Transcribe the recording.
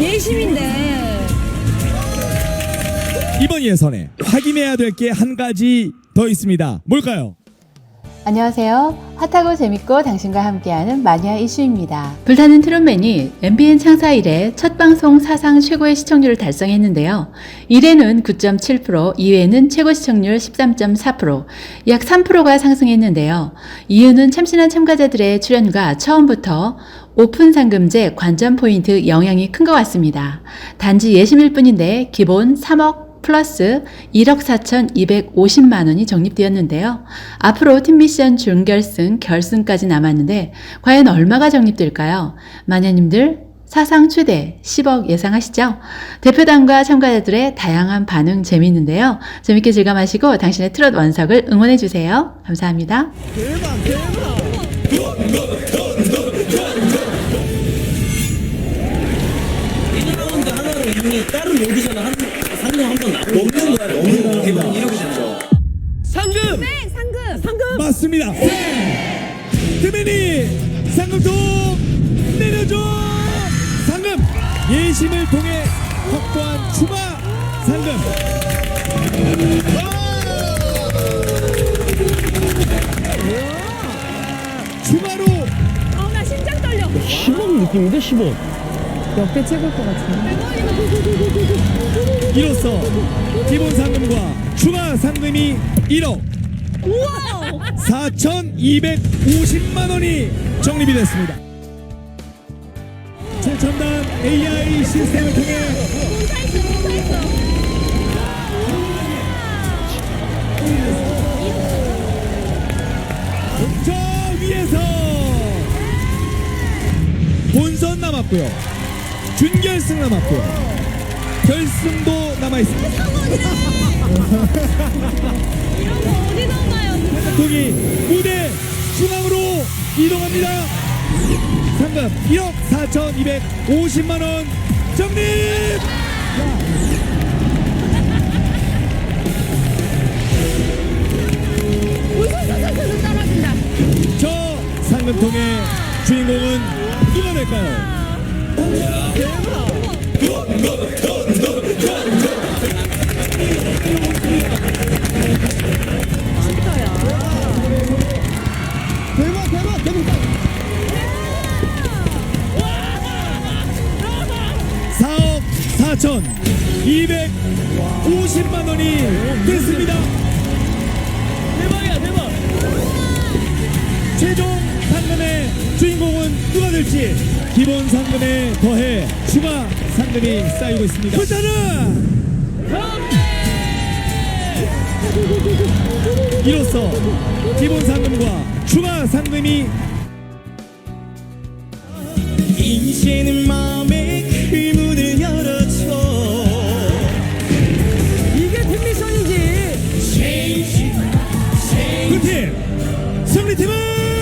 예심인데. 이번 예선에 확인해야 될 게 한 가지 더 있습니다. 뭘까요? 안녕하세요. 핫하고 재밌고 당신과 함께하는 마니아 이슈입니다. 불타는 트롯맨이 MBN 창사 이래 첫 방송 사상 최고의 시청률을 달성했는데요. 1회는 9.7%, 2회는 최고 시청률 13.4%, 약 3%가 상승했는데요. 이유는 참신한 참가자들의 출연과 처음부터 오픈 상금제 관전 포인트 영향이 큰 것 같습니다. 단지 예심일 뿐인데 기본 3억 플러스 1억 4,250만 원이 적립되었는데요. 앞으로 팀 미션 준결승, 결승까지 남았는데 과연 얼마가 적립될까요? 마녀님들 사상 최대 10억 예상하시죠? 대표단과 참가자들의 다양한 반응 재미있는데요. 재밌게 즐감하시고 당신의 트롯 원석을 응원해 주세요. 감사합니다. 하나로 이미 다른 오디션 한 상금 한번 먹는 거야 너무 대박 이러고 싶어 상금 네, 상금. 상금. 맞습니다. 드맨이 상금통 내려줘. 상금 예심을 통해 확보한 추가 상금. 추가로 어, 나 심장 떨려. 10억 느낌인데 10억 역대 최고일 것 같은데. 이로써 기본 상금과 추가 상금이 1억 우와. 4,250만 원이 적립이 됐습니다. 최첨단 AI 시스템을 통해. 저 위에서 본선 남았고요. 준결승 남았고요. 결승도 남아 있습니다. 이런 거 어디 나가요? 동이 무대 중앙으로 이동합니다. 상금 1억 4,250만 원. 우수수수수 떨어진다. 저 상금통의 주인공은 누가 될까요? 4천 250만 원이 됐습니다. 대박이야 대박. 최종 상금의 주인공은 누가 될지 기본 상금에 더해 추가 상금이 쌓이고 있습니다. 불타는 이로써 기본 상금과 추가 상금이 이제는 胜利，挺进！